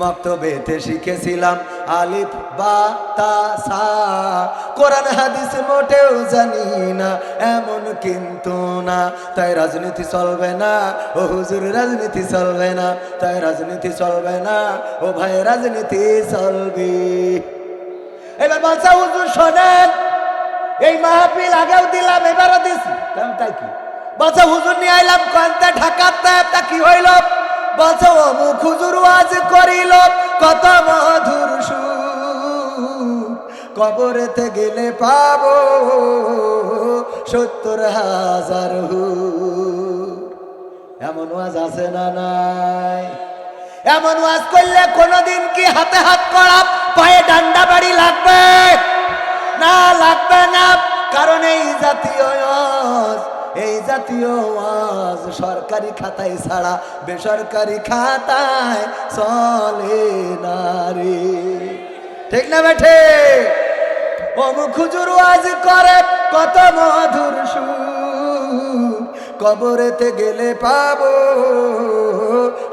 মক্তবেতে শিখেছিলাম আলিফ, বা, তা, সা। কোরআন, হাদিস মোটেও জানি না, এমন কিন্তু না। তাই রাজনীতি চলবে না, ও হুজুর, রাজনীতি চলবে না। তাই রাজনীতি চলবে না, ও ভাই, রাজনীতি চলবে। এবার বাচ্চা হুজুর, শোনেন, এই মাহফিল আগেও দিলাম, এবারও দিছি। তাই কি? বাচ্চা হুজুর, নিয়ে আইলাম কান্তে ঢাকাতে তা কি হইল? হুজুর আজ করিল, কত মধুর সুর। কবরেতে গেলে পাবো সত্তর হাজার এমন ওয়াজ আছে না নাই? এমন ওয়াজ করলে কোনোদিন কি হাতে হাত করা, পায়ে ডান্ডা বাড়ি লাগবে? না লাগবে না, কারণ এই জাতীয় এই জাতীয় ওয়াজ সরকারি খাতায় ছাড়া বেসরকারি খাতায় চলে না রে। ঠিক না বেঠে? অমুক হুজুর ওয়াজ করে, কত মধুর সুর। কবরেতে গেলে পাবো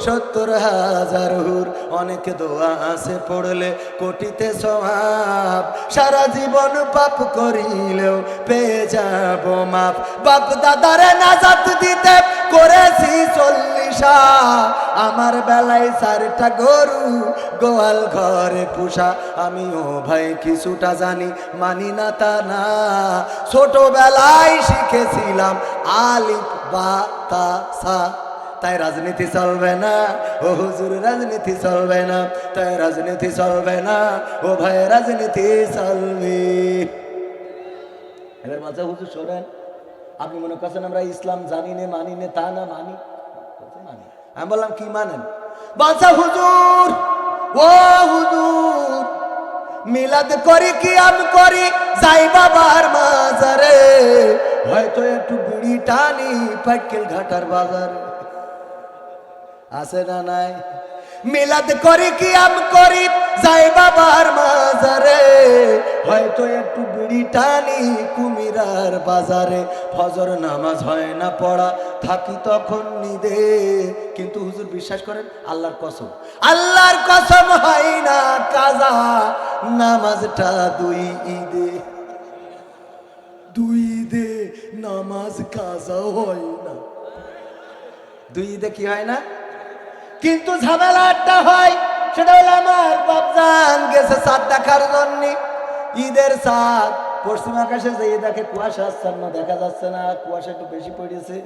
সত্তর হাজার হুর। অনেক দোয়া আছে পড়লে কোটিতে সমাপ সারা জীবন পাপ করিলেও পেয়ে যাব মাপ। বাপ দাদারে নাজাত দিতে করেছি আমার বেলায় চারটা গরু, গোয়াল ঘরে পুষা। আমিও ভাই কিছুটা জানি, মানি না তা না। ছোটবেলায় শিখেছিলাম আলিফ বা তা সা। তাই রাজনীতি চলবে না। ও হুজুর, রাজনীতি চলবে না। তাই রাজনীতি চলবে না। ও ভাই, রাজনীতি চলবে। এবার মাঝে হুজুর শোনেন, আপনি মনে করছেন আমরা ইসলাম জানি নে, মানি নে, তা না, মানি? মানি আমি বললাম, কি মানেন? বাদশা হুজুর, ও হুজুর, মিলাদ করি কি আমি করি? যাই বাবার মাজারে। হয়তো একটু বিড়ি টানি, পাইকেল ঘাটার বাজারে। আছে না নাই? মিলাদ করি কি আম করি, যাই বাবার মাজারে। হয়তো একটু বিড়ি টানি কুমিরার বাজারে। ফজর নামাজ হয় না পড়া, থাকি তখন নিদে। কিন্তু হুজুর বিশ্বাস করেন, আল্লাহর কসম। আল্লাহর কসম হয় না কাজা, নামাজটা দুই ঈদে। দুই ঈদে নামাজ কাজা হয় না। দুই ঈদে কি হয় না? কিন্তু ঝামেলাটা হয়, সেটা হলো আমার বাপজান গেছে চাঁদ দেখার জন্য। ঈদের চাঁদ পশ্চিম আকাশে যে দেখে কুয়াশা আচ্ছন্ন, দেখা যাচ্ছে না, কুয়াশা একটু বেশি পড়েছে।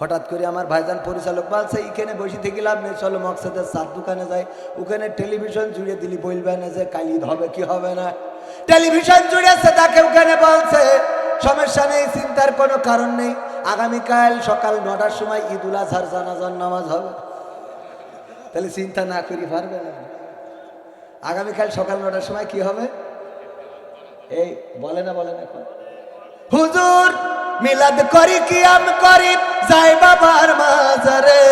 হঠাৎ করে আমার ভাইজান পরিচালক বলছে, এখানে বসে থেকে লাভ নেই, চলো মকসদের চাঁদ দোকানে যাই। ওখানে টেলিভিশন জুড়ে দিলি বলবে না যে কালি হবে, কি হবে না? টেলিভিশন জুড়েছে তাকে ওখানে বলছে, সমস্যা নেই, চিন্তার কোনো কারণ নেই। আগামীকাল সকাল নটার সময় ঈদ উল আজহার জানাজার নামাজ হবে। তাহলে চিন্তা না করি, পারবে না। আগামীকাল সকাল নটার সময় কি হবে? এই, বলে না বলে না হুজুর, মিলাদ করি কি আম করি? যাই বাবার মাজারে।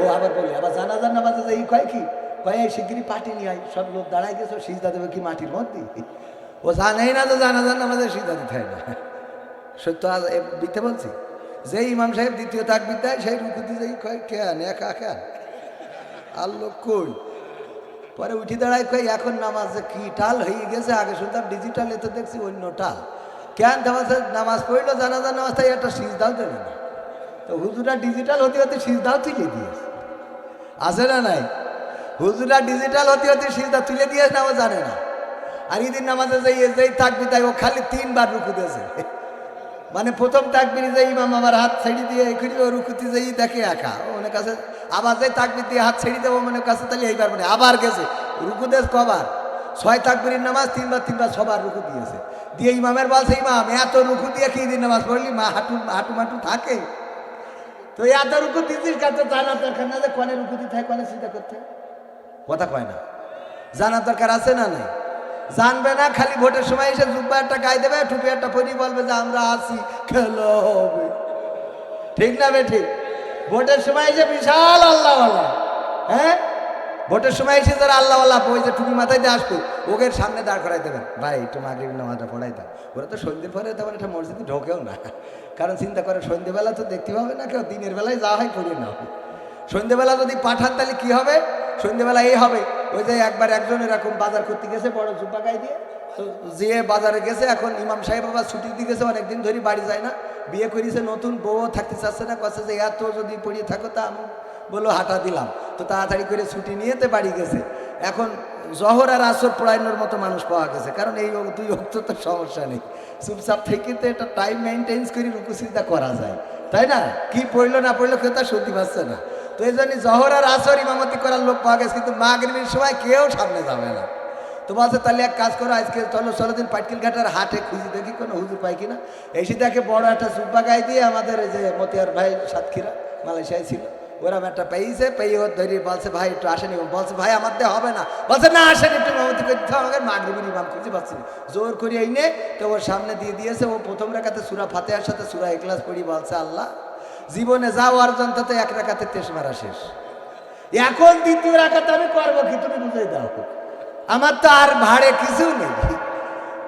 ও আবার বলি, আবার জানাজার নামাজে যাই কয় কি? কয়, এই শিগগিরি পাটি নিয়ে আই সব লোক দাঁড়ায় গেছো সিজদা দেবে কি মাটির মধ্যে? ও জানেই না তো জানা জানা নামাজে সিজদা দিতে হয় না। সত্য আজ দিতে বলছি? যে ইমাম সাহেব দ্বিতীয় তাক বিদ্যায় সেই রুকুতি যাই কয় কেন একা কেন কই? পরে উঠি দাঁড়ায় কই, এখন নামাজে কি টাল হয়ে গেছে? আগে শুনতাম ডিজিটাল এতে দেখছি অন্য টাল। কেন নামাজ নামাজ পড়ল জানাজা নামাজ, তাই একটা সিজদাও দেবে না। তো হুজুরা ডিজিটাল হতে হতে সিজদাও তুলে দিয়েছে। আছে না নাই? হুজুরা ডিজিটাল হতে হতে সিজদা তুলে দিয়েছে না জানে না। আর ঈদের নামাজে যাই যেই থাকবি, তাই ও খালি তিনবার রুকু দিয়েছে। মানে প্রথম তাকবির যে ইমাম আমার হাত ছেড়ে দিয়ে এখনই ও রুকুতি যেই দেখে একা ও মনে কাছে আবার যে তাকবির দিয়ে হাত ছেড়ে দেবো, মনে কাছে তাহলে এইবার মানে আবার গেছে। রুকু দেশ কবার। ছয় তাকবিরের নামাজ তিনবার তিনবার সবার রুকু দিয়েছে। দিয়ে ইমামের বলছে, ইমাম, এত রুকু দিয়ে কি দিন নামাজ পড়লি? মা হাঁটু হাঁটু মাটু থাকে? তো এত রুকু দিচ্ছিস কাছে জানা দরকার না যে কনে রুকু দিতে হয়, কনে চিন্তা করতে কথা কয় না। জানার দরকার আছে না নাই? জানবে না, খালি ভোটের সময় এসে জুব্বা একটা গায়ে দেবে, টুপি একটা পরি বলবে যে আমরা আসি খেলো হবে। ঠিক না বে ঠিক? ভোটের সময় এসে বিশাল আল্লাহওয়ালা হ্যাঁ? ভোটের সময় এসে যারা আল্লাহওয়ালা, ওই যে টুপি মাথায় দিয়ে আসবে, ওকে সামনে দাঁড় করাই দেবেন ভাই, একটু মাগরিব নামাজটা পড়াই দাও। ওরা তো সন্ধ্যে পরে তেমন একটা মসজিদে ঢোকেও না। কারণ চিন্তা করে, সন্ধ্যেবেলা তো দেখতে পাবে না কেউ, দিনের বেলায় যা হয় পড়িয়ে না সন্ধ্যেবেলা যদি পাঠান, তাহলে কী হবে? সন্ধ্যেবেলা এই হবে। ওই যে একবার একজন এরকম বাজার করতে গেছে, বড় জুব্বা গায়ে দিয়ে। তো যে বাজারে গেছে, এখন ইমাম সাহেব বাবা ছুটি দিয়ে গেছে, অনেকদিন ধরে বাড়ি যায় না। বিয়ে করেছে নতুন বউ থাকতে চাচ্ছে না কাছে যে এত যদি পড়িয়ে থাকো তা আমি বলো হাঁটা দিলাম। তো তাড়াতাড়ি করে ছুটি নিয়ে তো বাড়ি গেছে। এখন জহর আর আসর পড়ানোর মতো মানুষ পাওয়া গেছে। কারণ এই দুই অক্ত তো সমস্যা নেই। চুপচাপ থেকে তো এটা টাইম মেনটেন্স করে রুকুসিদা করা যায়। তাই না? কি পড়ল না পড়ল, কেউ তা সত্যি পাচ্ছে না। তো এই জন্য জহর আর আসর ইমামতি করার লোক পাওয়া গেছে, কিন্তু মাগরিবের সময় কেউ সামনে যাবে না। তো বলছে, তাহলে এক কাজ করো, আজকে চলো চলো দিন পাটকিল ঘাটার হাটে খুঁজি দেখি কোনো হুজুর পাই কিনা। এসে দেখে বড় একটা সুব্বা গায়ে দিয়ে আমাদের যে মতিয়ার ভাই, সাতক্ষীরা, মালয়েশিয়ায় ছিল। ওরা একটা পেয়েছে, পেয়ে ওর ধরে বলছে, ভাই, একটু আসেনি বলছে, ভাই, আমার দিয়ে হবে না। বলছে, না, আসেন একটু মমতি করতে। আমাকে মাগরিবির ইমাম খুঁজে পাচ্ছি। জোর করে এই নে, তো ওর সামনে দিয়ে দিয়েছে। ও প্রথম রেখাতে সুরা ফাতেহার সাথে সুরা এক্লাস পড়ি, বলছে, আল্লাহ জীবনে যাও আর জনতাতে এক রেখাতে তেস মারা শেষ। এখন দ্বিতীয় রাখাতে আমি করব কি? তুমি বুঝাই দাও। আমার তো আর ভাড়ে কিছু নেই।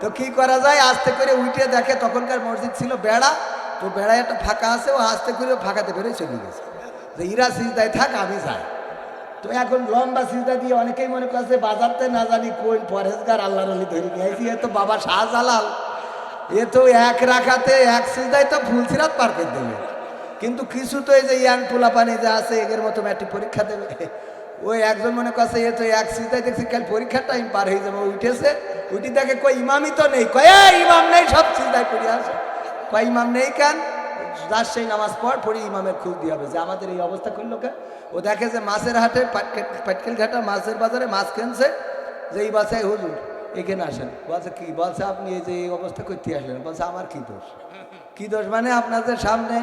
তো কি করা যায়? আস্তে করে উঠে দেখে তখনকার মসজিদ ছিল বেড়া। তো বেড়ায় একটা ফাঁকা আছে, ও আস্তে করে ফাঁকাতে বেরোয় চলে গেছে। যে ইরা সিজদায় থাক, আমি যাই। তো এখন লম্বা সিজদা দিয়ে অনেকেই মনে করছে, বাজারতে না জানি কোন পরেশগার আল্লাহর আলী ধরে নিয়ে আসি এ তো বাবা শাহজালাল। এ তো এক রাখাতে, এক সিজদায় তো ফুল সিরাত পার করে কিন্তু কিছু তো এই যে ইয়াং পোলা পানি যে আছে এদের মতো ম্যাট্রিক পরীক্ষা দেবে। ওই একজন মনে করছে এ তো এক সিজদায় দেখছি কাল পরীক্ষার টাইম পার হয়ে যাবে। উঠেছে উঠি দেখে কই ইমামই তো নেই। কয় "এই, ইমাম নেই সব সিজদায় পড়ে আসে কয় ইমাম নেই কেন? যার সেই নামাজ পড় পড়ি ইমামের খুঁজ দিয়ে হবে। যে আমাদের এই অবস্থা করল কেন? ও দেখে যে মাছের হাটে পাটকে- পাটকেল ঘাটা মাছের বাজারে মাছ কিনছে। যে এই বাসায় হুজুর এখানে আসেন। বলছে কি? বলছে আপনি এই যে এই অবস্থা করতে আসলেন। বলছে আমার কি দোষ? কি দোষ? মানে আপনাদের সামনে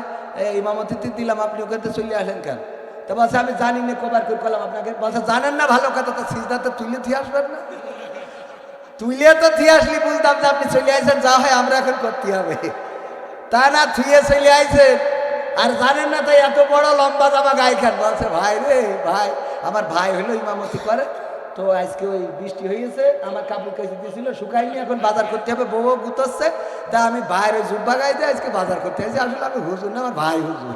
ইমামতিতে দিলাম, আপনি ওখানে চলে আসেন কেন? তো বলছে, আমি জানি না, কবার করে করলাম আপনাকে। বলছে, জানেন না, ভালো কথা, তো সিজদাতে তুলে দিয়ে আসবেন না। তুলে তো থিয়ে আসলি, বলতাম যে আপনি চলে আসেন যা হয় আমরা এখন করতে হবে। তা না, থুয়ে চলে আইছেন। আর জানেন না, তাই এত বড় লম্বা জামা গায়ে খান বলছে, ভাই রে, ভাই, আমার ভাই হলো ইমামতি করে। তো আজকে ওই বৃষ্টি হয়েছে, আমার কাপড় কেসে দিয়েছিল শুকাইনি এখন বাজার করতে হবে, বউ গুতচ্ছে তা আমি বাইরে জুব্বা গাইতে আজকে বাজার করতে আসছি আসলে আমি হুজুর না, আমার ভাই হুজুর।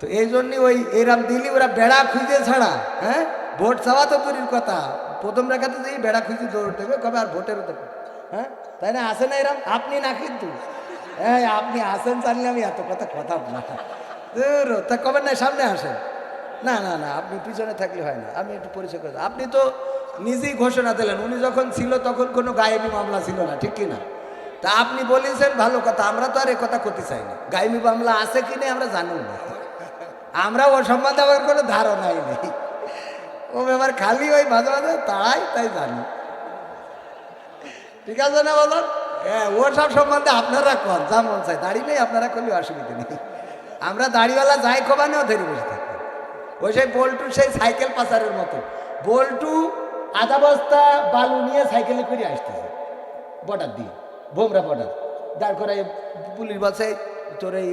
তো এই জন্যই ওই এরাম দিলি, ওরা বেড়া খুঁজে ছাড়া হ্যাঁ? ভোট চাওয়া তো দূরের কথা, প্রথম রেখাতে যেই বেড়া খুঁজে দৌড় দেবে, কবে আর ভোটেরও দেবে হ্যাঁ? তাই না, আসে না এরম? আপনি না কিন্তু। হ্যাঁ আপনি আসেন, জানলে আমি এত কথা কথা না। তা কবে না, সামনে আসেন। না না না, আপনি পিছনে থাকলে হয় না, আমি একটু পরিচয় করে আপনি তো নিজেই ঘোষণা দিলেন, উনি যখন ছিল তখন কোনো গায়েবী মামলা ছিল না, ঠিক কি না? তা আপনি বলেছেন ভালো কথা, আমরা তো আর কথা করতে চাই না। গায়েবী মামলা আছে কি নেই আমরা জানি না। আমরা ও সম্বন্ধে আমার কোনো ধারণাই নেই। ও ব্যাপার খালি ওই মাঝে মাঝে তাড়াই, তাই জানি। ঠিক আছে না বলো? হ্যাঁ ও সব সম্বন্ধে আপনারা কন, যা মন চাই দাঁড়িয়ে নেই, আপনারা করলে অসুবিধা নেই। আমরা দাড়িওয়ালা যাই খোবানেও ধরে বসে। থাকি ওই সেই বল্টু সেই সাইকেল পাচারের মতো। বল্টু আধা বস্তা বালু নিয়ে সাইকেলে করে আসতেছে, বর্ডার দিয়ে ভোমরা বর্ডার। দাঁড় করাই পুলিশ বলছে, তোর এই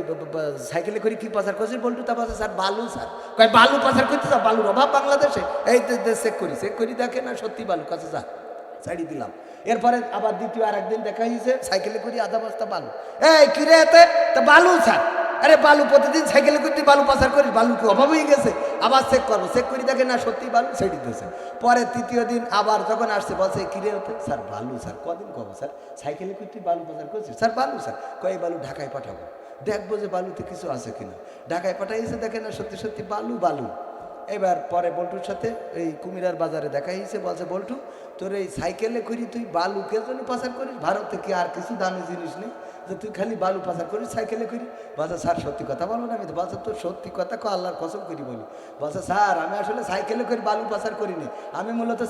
সাইকেলে করে কি পাচার করছিস বল্টু? তা বলছে, স্যার, বালু, স্যার। কয়, বালু পাচার করতে স্যার বালুর অভাব বাংলাদেশে। এই চেক করি চেক করি, দেখে না, সত্যি বালু কাছে স্যার ছাড়ি দিলাম। এরপরে আবার দ্বিতীয় আর একদিন দেখা হয়েছে, সাইকেলে করি আধা বস্তা বালু। এই কিরে এতে? তা বালু, স্যার। আরে বালু প্রতিদিন সাইকেলে করতে বালু পাচার করিস বালু কি অভাব হয়ে গেছে? আবার চেক করব চেক করি দেখে না সত্যি বালু ছেড়ে দিয়েছে। পরে তৃতীয় দিন আবার যখন আসছে, বলছে কিরে হতে স্যার, বালু, স্যার, কদিন কব, স্যার? সাইকেলে করতে বালু পাচার করছিস? স্যার, বালু, স্যার, কয়, বালু ঢাকায় পাঠাবো। দেখব যে বালুতে কিছু আছে কিনা। ঢাকায় পাঠাইছে, দেখে না সত্যি সত্যি বালু বালু। এবার পরে বল্টুর সাথে এই কুমিরার বাজারে দেখা হয়েছে, বলছে, বল্টু, তোর এই সাইকেলে করি তুই বালু কে জন্য পাচার করিস? ভারতে কি আর কিছু দামি জিনিস নেই। যে তুই খালি বালু পাচার করিস, সাইকেলে করি বলছে স্যার সত্যি কথা বলব না, আমি তো বলছে তোর সত্যি কথা কো আল্লাহর কসম করি বলি। বলছে স্যার, আমি আসলে সাইকেলে করি বালু পাচার করিনি। আমি মূলত